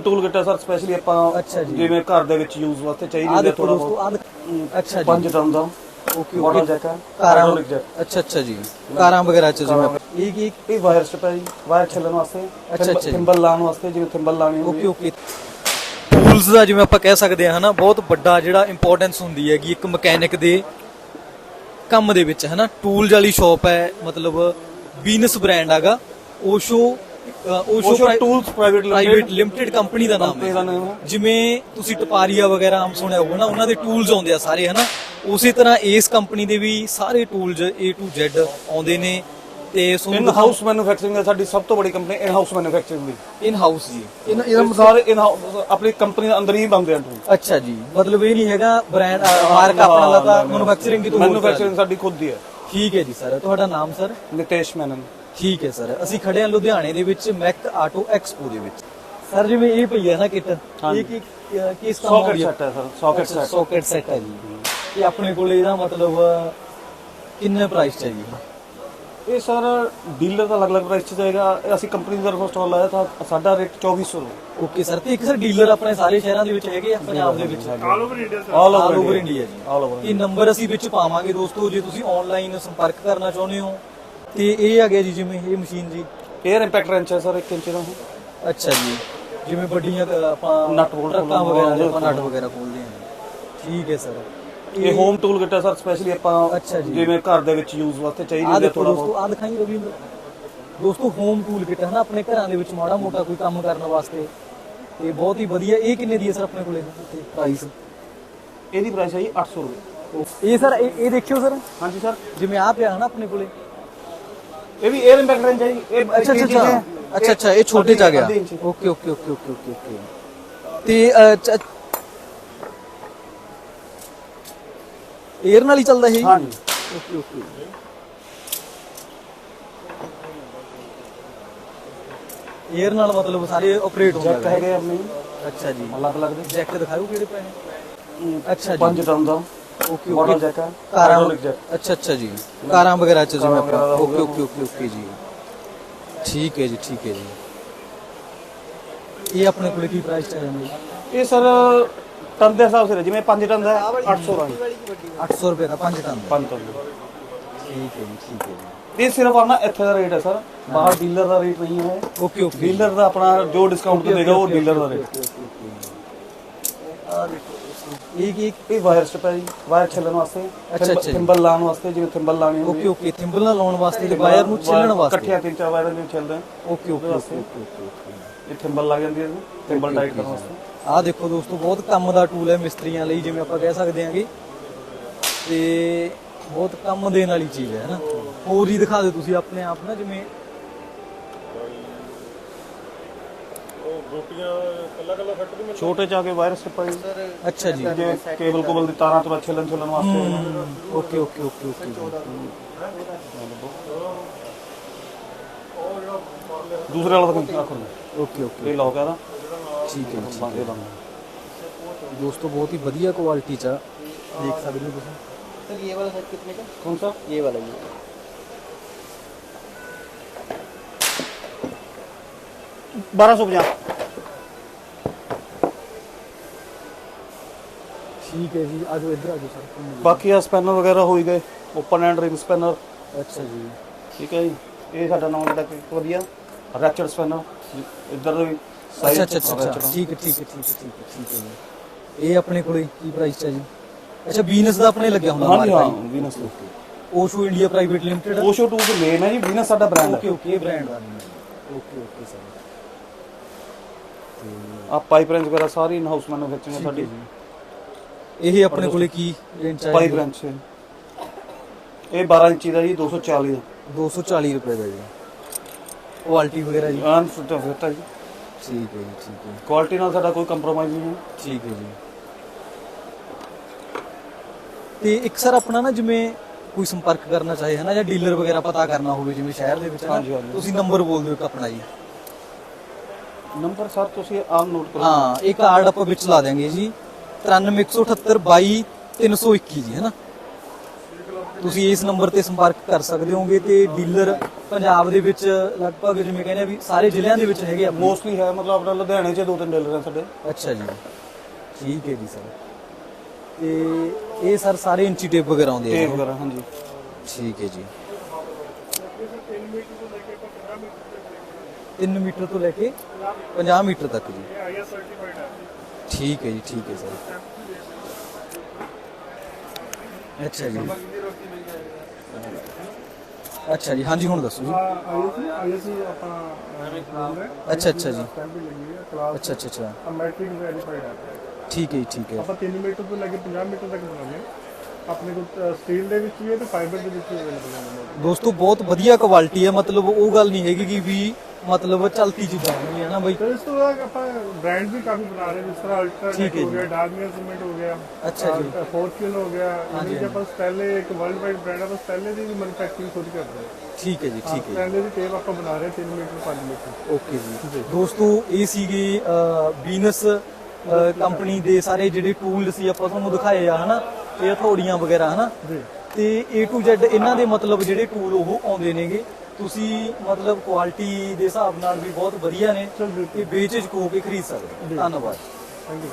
Tool kit ਹੈ sir specially ਆਪਾਂ। ਜਿਵੇਂ ਘਰ ਦੇ ਵਿੱਚ ਯੂਜ਼ ਵਾਸਤੇ ਚਾਹੀਦੀ ਹੁੰਦੀ ਥੋੜਾ ਬਹੁਤ। ਅੱਛਾ ਜੀ। 5 ਟਨ ਦਾ। ਓਕੇ ਮਾਡਲ ਜੈਕ ਹੈ ਕਾਰਾਂ ਅੱਛਾ ਅੱਛਾ ਜੀ। ਕਾਰਾਂ ਵਗੈਰਾ ਚ ਜਿਵੇਂ ਇਹ ਕੀ? ਇਹ ਵਾਇਰ ਸਟੈਪ ਹੈ ਜੀ। ਵਾਇਰ ਛੱਲਣ ਵਾਸਤੇ ਅੱਛਾ, ਅੱਛਾ। ਥਿੰਬਲ ਲਾਉਣ ਵਾਸਤੇ ਜਿਵੇਂ ਥਿੰਬਲ ਲਾਣੀ ਓਕੇ ਓਕੇ ਟੂਲਸ ਦਾ ਜਿਵੇਂ ਆਪਾਂ ਕਹਿ ਸਕਦੇ ਹਾਂ ਹਨਾ ਬਹੁਤ ਵੱਡਾ ਜਿਹੜਾ ਇੰਪੋਰਟੈਂਸ ਹੁੰਦੀ ਹੈਗੀ ਇੱਕ ਮਕੈਨਿਕ ਦੇ ਕੰਮ ਦੇ ਵਿੱਚ ਹਨਾ। ਟੂਲਸ ਵਾਲੀ ਸ਼ਾਪ ਹੈ ਮਤਲਬ ਵੀਨਸ ਬ੍ਰਾਂਡ ਹੈਗਾ। Osho Osho tools private private limited company ਦਾ ਨਾਮ ਹੈ। ਜਿਵੇਂ ਤੁਸੀਂ ਟਪਾਰੀਆ ਵਗੈਰਾ ਆਮ ਸੁਣਿਆ ਹੋਊਗਾ ਨਾ ਉਹਨਾਂ ਦੇ ਟੂਲਸ ਆਉਂਦੇ ਆ ਸਾਰੇ ਹਨਾ? ਉਸੇ ਤਰ੍ਹਾਂ ਇਸ ਕੰਪਨੀ ਦੇ ਵੀ ਸਾਰੇ ਟੂਲਸ A to Z ਆਉਂਦੇ ਨੇ ਤੇ ਇਨ ਹਾਊਸ ਮੈਨੂਫੈਕਚਰਿੰਗ ਹੈ ਸਾਡੀ ਸਭ ਤੋਂ ਵੱਡੀ ਕੰਪਨੀ ਇਨ ਹਾਊਸ ਮੈਨੂਫੈਕਚਰਿੰਗ ਦੀ। ਇਨ ਹਾਊਸ ਜੀ। ਇਨ ਇਹ ਸਾਰੇ ਇਨ ਆਪਣੀ ਕੰਪਨੀ ਦੇ ਅੰਦਰ ਹੀ ਬਣਦੇ ਆ ਟੂਲ ਅੱਛਾ ਜੀ। ਮਤਲਬ ਇਹ ਨਹੀਂ ਹੈਗਾ ਬ੍ਰਾਂਡ ਮਾਰਕ ਆਪਣਾ ਲਗਾ ਮੈਨੂਫੈਕਚਰਿੰਗ ਦੀ ਮੈਨੂਫੈਕਚਰਿੰਗ ਸਾਡੀ ਖੁਦ ਦੀ ਹੈ। ਠੀਕ ਹੈ ਜੀ ਸਰ ਤੁਹਾਡਾ ਨਾਮ ਸਰ ਨਿਤੇਸ਼ ਮੈਨਨ। ਠੀਕ ਹੈ ਸਰ। ਅਸੀਂ ਖੜੇ ਹਾਂ ਲੁਧਿਆਣੇ ਦੇ ਵਿੱਚ ਮੈਕ ਆਟੋ ਐਕਸਪੋ ਦੇ ਵਿੱਚ। ਸਰ ਜਿਵੇਂ ਇਹ ਪਈ ਹੈ ਨਾ ਕਿਟ ਇਹ ਕੀ ਕਿਸ ਕੰਮ ਸੌਕਟ ਹੈ? ਸੈੱਟ ਹੈ sir. Socket set socket set ਹੈ ਜੀ। ਇਹ ਆਪਣੇ ਕੋਲ ਇਹਦਾ ਮਤਲਬ ਕਿੰਨੇ ਪ੍ਰਾਈਸ ਚ ਹੈ ਜੀ ਇਹ ਸਰ ਡੀਲਰ ਦਾ ਅਲੱਗ-ਅਲੱਗ ਪ੍ਰਾਈਸ ਚ ਜਾਏਗਾ। ਅਸੀਂ ਕੰਪਨੀ ਦੀ ਤਰਫੋਂ ਸਟਾਲ ਲਾਇਆ ਤਾਂ ਸਾਡਾ ਰੇਟ 2400 ਰੁਪਏ। Okay sir. ਤੇ ਇੱਕ ਸਰ ਡੀਲਰ ਆਪਣੇ ਸਾਰੇ ਸ਼ਹਿਰਾਂ ਦੇ ਵਿੱਚ ਹੈਗੇ ਆ ਪੰਜਾਬ ਦੇ ਵਿੱਚ? All all over over India ਜੀ। ਆਲ ਓਵਰ ਇਹ ਨੰਬਰ ਅਸੀਂ ਵਿੱਚ ਪਾਵਾਂਗੇ ਦੋਸਤੋ। ਜੇ ਤੁਸੀਂ ਆਨਲਾਈਨ ਸੰਪਰਕ ਕਰਨਾ ਚਾਹੁੰਦੇ ਹੋ ਤੇ ਇਹ ਆ ਗਿਆ ਜੀ ਜਿਵੇਂ ਇਹ ਮਸ਼ੀਨ ਜੀ। 에ਅਰ ਇੰਪੈਕਟ ਰੈਂਚ ਹੈ ਸਰ 1 ਇੰਚ ਦਾ। ਇਹ। ਅੱਛਾ ਜੀ। ਜਿਵੇਂ ਵੱਡੀਆਂ ਆਪਾਂ ਨਟ ਬੋਲਟ ਟਰੱਕਾਂ ਵਗੈਰਾ ਦੇ ਆਪਾਂ ਨਟ ਵਗੈਰਾ ਖੋਲਦੇ ਹਾਂ। ਠੀਕ ਹੈ ਸਰ। ਇਹ ਹੋਮ ਟੂਲ ਕਿੱਟ ਹੈ ਸਰ ਸਪੈਸ਼ਲੀ ਆਪਾਂ ਅੱਛਾ ਜੀ। ਜਿਵੇਂ ਘਰ ਦੇ ਵਿੱਚ ਯੂਜ਼ ਵਾਸਤੇ ਚਾਹੀਦੀ ਹੁੰਦੀ ਥੋੜਾ ਦੋਸਤੋ ਆ ਦਿਖਾਈ ਰਵਿੰਦਰ। ਦੋਸਤੋ ਹੋਮ ਟੂਲ ਕਿਟ ਹੈ ਨਾ ਆਪਣੇ ਘਰਾਂ ਦੇ ਵਿੱਚ ਮਾੜਾ ਮੋਟਾ ਕੋਈ ਕੰਮ ਕਰਨ ਵਾਸਤੇ। ਤੇ ਬਹੁਤ ਹੀ ਵਧੀਆ ਇਹ ਕਿੰਨੇ ਦੀ ਹੈ ਸਰ ਆਪਣੇ ਕੋਲੇ? ਪ੍ਰਾਈਸ ਇਹਦੀ ਪ੍ਰਾਈਸ ਹੈ ਜੀ 800 ਰੁਪਏ। ਇਹ ਸਰ ਇਹ ਇਹ ਦੇਖਿਓ ਸਰ। ਹਾਂਜੀ ਸਰ। ਜਿਵੇਂ ਆ ਪਿਆ ਹੈ ਨਾ ਆਪਣੇ ਕੋਲੇ। ਇਹ ਵੀ 에ਅਰ ਇੰਪੈਕਟ ਰੇਂਜ ਹੈ ਜੀ। ਇਹ ਅੱਛਾ ਅੱਛਾ ਅੱਛਾ ਅੱਛਾ ਇਹ ਛੋਟੇ ਚ ਆ ਗਿਆ। Okay okay okay okay okay okay. ਤੇ 에ਅਰ ਨਾਲ ਹੀ ਚੱਲਦਾ ਇਹ? ਹਾਂ ਓਕੇ ਓਕੇ। 에ਅਰ ਨਾਲ ਮਤਲਬ ਸਾਰੇ ਆਪਰੇਟ ਹੋ ਜੈਕ ਹੈਗੇ ਆਪਣੇ। ਅੱਛਾ ਜੀ। ਅਲੱਗ ਅਲੱਗ ਦੇ। ਜੈਕ ਦਿਖਾਓ ਕਿਹੜੇ ਪਏ ਨੇ ਅੱਛਾ ਜੀ। 5 ਟਨ ਦਾ। ਓਕੇ ਮਾਡਲ ਓਕੇ ਜੈਕ ਹੈ ਕਾਰਾਂ ਹਾਈਡ੍ਰੋਲਿਕ ਜੈਕ ਅੱਛਾ ਅੱਛਾ ਜੀ। ਕਾਰਾਂ ਵਗੈਰਾ ਚ ਜਿਵੇਂ ਕਾਰਾਂ ਆਪਾਂ ਵਗੈਰਾ ਹੋ ਓਕੇ ਗਿਆ। ਓਕੇ ਓਕੇ ਓਕੇ ਜੀ। ਠੀਕ ਹੈ ਜੀ ਠੀਕ ਹੈ ਜੀ। ਇਹ ਆਪਣੇ ਕੋਲੇ ਕੀ ਪ੍ਰਾਈਸ ਚੱਲ ਜਾਂਦਾ ਜੀ ਇਹ ਸਰ ਟਨ ਦੇ ਹਿਸਾਬ ਸਿਰ ਜਿਵੇਂ 5 ਟਨ ਦਾ ਹੈ, 800 ਦਾ 800 ਰੁਪਏ ਦਾ 5 ਟਨ ਦਾ। 5 ਟਨ ਦਾ। ਠੀਕ ਹੈ ਜੀ ਠੀਕ ਹੈ ਜੀ। ਇਹ ਸਿਰਫ ਆਪਣਾ ਇੱਥੇ ਦਾ ਰੇਟ ਹੈ ਸਰ। ਬਾਹਰ ਡੀਲਰ ਦਾ ਰੇਟ ਨਹੀਂ ਹੈ। Okay okay. ਡੀਲਰ ਦਾ ਆਪਣਾ ਜੋ ਡਿਸਕਾਊਂਟ ਦੇਗਾ ਉਹ ਡੀਲਰ ਦਾ ਰੇਟ ਇਹ ਕੀ ਇਹ ਵਾਇਰ ਸਟੈਪ ਹੈ ਜੀ ਵਾਇਰ ਛੱਲਣ ਵਾਸਤੇ ਅੱਛਾ, ਅੱਛਾ। ਥਿੰਬਲ ਲਾਉਣ ਵਾਸਤੇ ਜਿਵੇਂ ਥਿੰਬਲ ਲਾਣੀ ਓਕੇ ਓਕੇ ਥਿੰਬਲ ਨਾਲ ਲਾਉਣ ਵਾਸਤੇ ਤੇ ਵਾਇਰ ਨੂੰ ਛਿੱਲਣ ਵਾਸਤੇ। ਇਕੱਠੀਆਂ ਤਿੰਨ ਚਾਰ ਵਾਇਰਾਂ ਨੂੰ ਛਿੱਲਦੇ। ਓਕੇ ਓਕੇ ਇਹ ਥਿੰਬਲ ਲੱਗ ਜਾਂਦੀ ਹੈ ਥਿੰਬਲ ਟਾਈਟ ਕਰਨ ਵਾਸਤੇ। ਆਹ ਦੇਖੋ ਦੋਸਤੋ ਬਹੁਤ ਕੰਮ ਦਾ ਟੂਲ ਹੈ ਮਿਸਤਰੀਆਂ ਲਈ ਜਿਵੇਂ ਆਪਾਂ ਕਹਿ ਸਕਦੇ ਹਾਂਗੇ। ਤੇ ਬਹੁਤ ਕੰਮ ਦੇਣ ਵਾਲੀ ਚੀਜ਼ ਹੈ ਨਾ? ਹੋਰ ਹੀ ਦਿਖਾ ਦਿਓ ਤੁਸੀਂ ਆਪਣੇ ਆਪ ਨਾ ਜਿਵੇਂ ਛੋਟੇ ਚ ਆ ਕੇ ਵਾਇਰ ਸਟੈਪ ਹੈ ਜੀ। ਅੱਛਾ ਜੀ ਜਿਵੇਂ ਕੇਬਲ ਕੋਬਲ ਦੀ ਤਾਰਾਂ ਤੋਂ ਛਿੱਲਣ ਛਿੱਲਣ ਵਾਸਤੇ ਓਕੇ ਓਕੇ ਓਕੇ ਓਕੇ ਜੀ। ਦੂਸਰੇ ਵਾਲਾ ਤਾਂ ਰੱਖੋ ਜੀ। ਓਕੇ ਓਕੇ ਇਹ ਲੌਕ ਹੈ ਨਾ ਠੀਕ ਹੈ ਜੀ, ਠੀਕ ਬੰਦੇ ਦਾ ਹੈ ਦੋਸਤੋ ਬਹੁਤ ਹੀ ਵਧੀਆ ਕੁਆਲਿਟੀ ਚ ਆ। ਦੇਖ ਸਕਦੇ ਹੋ ਤੁਸੀਂ सर ये वाला सेट कितने का ਕੌਣ ਸਾ ये वाला ये ਬਾਰਾਂ ਸੌ ਪੰਜਾਹ। ਠੀਕ ਹੈ ਜੀ ਆਜੋ ਇੱਧਰ ਆਜੋ ਸਰ ਬਾਕੀ ਆ ਸਪੈਨਰ ਵਗੈਰਾ ਹੋ ਹੀ ਗਏ ਓਪਨ ਐਂਡ ਰਿੰਗ ਸਪੈਨਰ ਅੱਛਾ ਜੀ। ਠੀਕ ਹੈ ਜੀ ਇਹ ਸਾਡਾ ਨਾਮ ਜਿਹੜਾ ਕਿ ਵਧੀਆ ਰੈਚਰ ਸਪੈਨਰ ਇੱਧਰ ਵੀ ਅੱਛਾ ਅੱਛਾ ਅੱਛਾ। ਠੀਕ ਹੈ ਠੀਕ ਹੈ ਠੀਕ ਹੈ ਠੀਕ ਹੈ ਠੀਕ ਹੈ ਇਹ ਆਪਣੇ ਕੋਲੇ ਕੀ ਪ੍ਰਾਈਸ ਹੈ ਜੀ? ਅੱਛਾ ਵੀਨਸ ਦਾ ਆਪਣੇ ਲੱਗਿਆ ਹੁੰਦਾ ਹਾਂ ਮਾਰਕਾ Venus Osho India private limited Osho 2 ਦੇ ਮੇਨ ਹੈ ਜੀ ਵੀਨਸ ਸਾਡਾ ਬ੍ਰਾਂਡ ਓਕੇ ਹੈ ਓਕੇ ਬ੍ਰਾਂਡ ਦਾ ਓਕੇ ਓਕੇ ਸਰ ਆ ਪਾਈਪ ਰੇਂਜ ਵਗੈਰਾ ਸਾਰੀ ਇਨ ਹਾਊਸ ਮੈਨੂਫੈਕਚਰਿੰਗ ਹੈ। ਸਾਡੀ ਇਹ ਆਪਣੇ ਕੋਲੇ ਕੀ ਰੇਂਜ ਹੈ ਪਾਈਪ ਰੇਂਜ ਇਹ 12 ਇੰਚੀ ਦਾ ਜੀ 240 ਦਾ। 240 ਰੁਪਏ ਦਾ ਜੀ। ਕੁਆਲਿਟੀ ਵਗੈਰਾ ਜੀ। ਆਨ ਫਿੱਟ ਫਿੱਟ ਹੈ ਜੀ। ਠੀਕ ਹੈ ਜੀ ਠੀਕ ਹੈ। ਕੁਆਲਿਟੀ ਨਾਲ ਸਾਡਾ ਕੋਈ ਕੰਪਰੋਮਾਈਜ਼ ਨਹੀਂ ਹੈ। ਠੀਕ ਹੈ ਜੀ। ਤੇ ਇੱਕ ਸਰ ਆਪਣਾ ਨਾ ਜਿਵੇਂ ਕੋਈ ਸੰਪਰਕ ਕਰਨਾ ਚਾਹੇ ਹੈ ਨਾ ਜਾਂ ਡੀਲਰ ਵਗੈਰਾ ਪਤਾ ਕਰਨਾ ਹੋਵੇ ਜਿਵੇਂ ਸ਼ਹਿਰ ਦੇ ਵਿੱਚ ਹਾਂਜੀ, ਹਾਂਜੀ। ਤੁਸੀਂ ਨੰਬਰ ਬੋਲ ਦਿਓ ਇੱਕ ਆਪਣਾ ਜੀ। ਨੰਬਰ ਸਰ ਤੁਸੀਂ ਆਮ ਨੋਟ ਕਰੋ। ਹਾਂ ਇਹ ਕਾਰਡ ਆਪਾਂ ਵਿੱਚ ਲਾ ਦਿਆਂਗੇ ਜੀ। 9317222321 ਜੀ ਹੈ ਨਾ ਤੁਸੀਂ ਇਸ ਨੰਬਰ ਤੇ ਸੰਪਰਕ ਕਰ ਸਕਦੇ ਹੋਗੇ ਤੇ ਡੀਲਰ ਪੰਜਾਬ ਦੇ ਵਿੱਚ ਲਗਭਗ ਜਿਵੇਂ ਕਹਿੰਦੇ ਆ ਵੀ ਸਾਰੇ ਜ਼ਿਲ੍ਹਿਆਂ ਦੇ ਵਿੱਚ ਹੈਗੇ ਆ। ਮੋਸਟਲੀ ਹੈ ਮਤਲਬ ਆਪਣਾ ਲੁਧਿਆਣੇ 'ਚ ਦੋ ਤਿੰਨ ਡੀਲਰ ਹੈ ਸਾਡੇ। ਅੱਛਾ ਜੀ। ਠੀਕ ਹੈ ਜੀ ਸਰ। ਤੇ ਇਹ ਸਰ ਸਾਰੇ ਇੰਚੀ ਟੇਪ ਵਗੈਰਾ ਆਉਂਦੇ ਆ ਟੇਪ ਜੀ? ਵਗੈਰਾ ਹਾਂਜੀ। ਠੀਕ ਹੈ ਜੀ। 3 ਮੀਟਰ ਤੋਂ ਲੈ ਕੇ 50 ਮੀਟਰ ਤੱਕ ਜੀ। ਠੀਕ ਹੈ ਜੀ ਠੀਕ ਹੈ ਸਰ। ਅੱਛਾ ਜੀ। ਅੱਛਾ ਜੀ ਹਾਂਜੀ ਹੁਣ ਦੱਸੋ ਜੀ। ਅੱਛਾ ਅੱਛਾ ਜੀ। ਅੱਛਾ ਅੱਛਾ ਅੱਛਾ। ਮੈਟ੍ਰਿਕ ਵੈਰੀਫਾਈਡ ਹੈ ਠੀਕ ਹੈ ਜੀ ਠੀਕ ਹੈ। ਆਪਾਂ 3 ਮੀਟਰ ਤੋਂ ਲੈ ਕੇ 50 ਮੀਟਰ ਤੱਕ ਬਣਾਉਂਦੇ ਹਾਂ ਆਪਣੇ ਕੋਲ ਸਟੀਲ ਦੇ ਵਿੱਚ ਵੀ ਹੈ ਤੇ ਫਾਈਬਰ ਦੇ ਵਿੱਚ ਵੀ ਅਵੇਲੇਬਲ ਹੈ। ਦੋਸਤੋ ਬਹੁਤ ਵਧੀਆ ਕੁਆਲਿਟੀ ਹੈ। ਮਤਲਬ ਉਹ ਗੱਲ ਨਹੀਂ ਹੈਗੀ ਕਿ ਵੀ ਮਤਲਬ ਚਲਤੀ ਚੀਜ਼ਾਂ ਨਹੀਂ ਹੈ ਨਾ ਬਈ? ਇਸ ਤੋਂ ਬਾਅਦ ਆਪਾਂ ਬ੍ਰਾਂਡ ਵੀ ਕਾਫੀ ਬਣਾ ਰਹੇ ਜਿਸ ਤਰ੍ਹਾਂ ਅਲਟਰਾ ਠੀਕ ਹੈ ਜੀ। ਗਿਆ ਡਾਰਮੀਅਰ ਸੀਮੈਂਟ ਹੋ ਗਿਆ ਅੱਛਾ ਜੀ। ਫੋਰਚੂਨ ਹੋ ਗਿਆ ਇਹ ਆਪਾਂ ਸਟੈਲੇ ਇੱਕ ਵਰਲਡ ਵਾਈਡ ਬ੍ਰਾਂਡ ਆਪਾਂ ਸਟੈਲੇ ਦੀ ਮੈਨੂਫੈਕਚਰਿੰਗ ਖੁਦ ਕਰਦੇ ਹਾਂ ਠੀਕ ਹੈ ਜੀ ਠੀਕ ਹੈ ਜੀ। ਸਟੈਲੇ ਦੀ ਟੇਪ ਆਪਾਂ ਬਣਾ ਰਹੇ 3 ਮੀਟਰ 5 ਮੀਟਰ। ਓਕੇ ਜੀ। ਦੋਸਤੋ ਇਹ ਸੀਗੇ ਬੀਨਸ ਕੰਪਨੀ ਦੇ ਸਾਰੇ ਜਿਹੜੇ ਟੂਲ ਸੀ ਆਪਾਂ ਤੁਹਾਨੂੰ ਦਿਖਾਏ ਆ ਹਨਾ? ਇਹ ਹਥੌੜੀਆਂ ਵਗੈਰਾ ਹਨਾ? ਜੀ। ਤੇ A to Z ਇਹਨਾਂ ਦੇ ਮਤਲਬ ਜਿਹੜੇ ਟੂਲ ਉਹ ਆਉਂਦੇ ਨੇਗੇ। ਤੁਸੀਂ ਮਤਲਬ ਕੁਆਲਿਟੀ ਦੇ ਹਿਸਾਬ ਨਾਲ ਵੀ ਬਹੁਤ ਵਧੀਆ ਨੇ ਚਲ ਬਿਲਕੁਲ। ਤੇ ਬੇਚਿਜ ਹੋ ਕੇ ਖਰੀਦ ਸਕਦੇ ਹੋ। ਧੰਨਵਾਦ। Thank you